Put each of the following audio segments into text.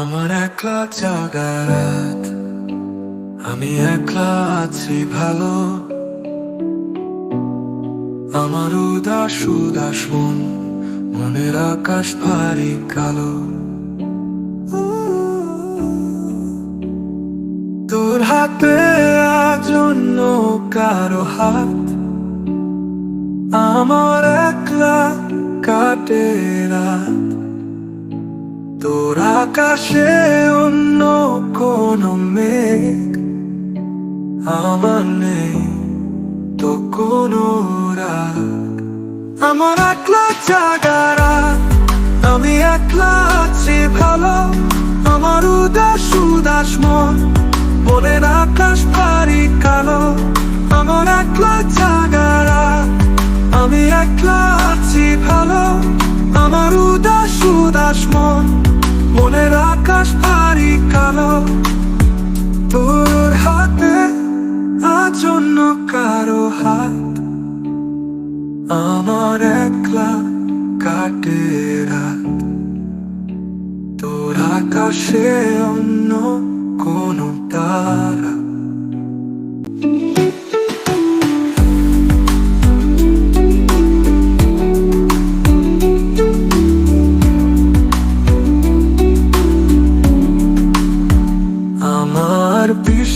আমার একলা জাগা রাত আমি একলা আছি ভালো। আমার উদাস উদাস মন, মনের আকাশ ভারী কালো। তোর হাতে আজ অন্য কারও হাত, আমার একলা কাটে রাত। আকাশে অন্য কোন মেঘ আমার নেই তো কোনো রাগ। আমার একলা জাগারা, আমি একলা আছি ভালো। আমার উদাস উদাস মন, মনের আকাশ ভারী কালো। আমার একলা কারও হাত আমার একলা কাটে রাত। তোর আকাশে অন্য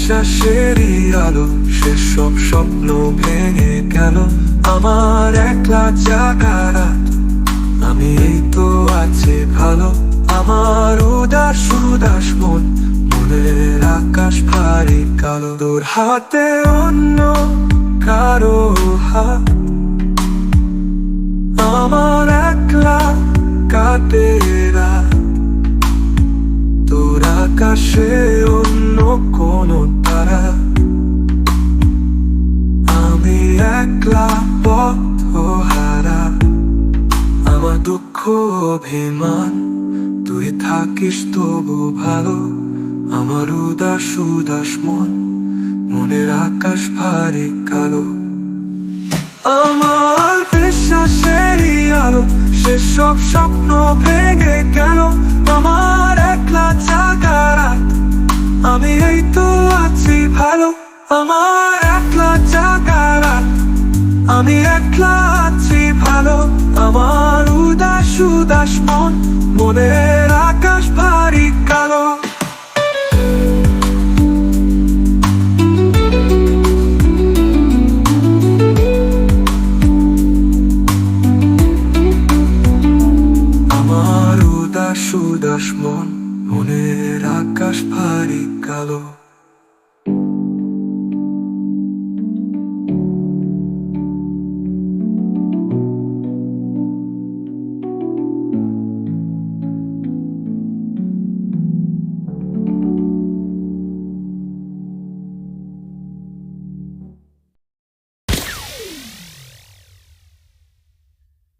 বিশ্বাসেরই আলো সেসব স্বপ্ন ভেঙে গেল। আমার একলা জাগা আমি এই তো আছি ভালো। আমার উদাস উদাস মন, মনের আকাশ ভারী কালো। তোর হাতে অন্য কারও হাত, আমার একলা কাটে তোর আকাশে অন্য কোন আমার দুঃখ, অভিমান, তুই থাকিস তবু ভালো। আমার উদাস উদাস মন, মনের আকাশ ভারী কালো। আমার বিশ্বাসেরই আলো সেসব স্বপ্ন ভেঙে গেল। আমার একলা জাগা আমি এই তো আছি ভালো। আমার একলা রাত আমি একলা আছি ভালো, আমার উদাস উদাস মন, মনের আকাশ ভারী কালো। আমার উদাস উদাস মন, মনের আকাশ ভারী কালো।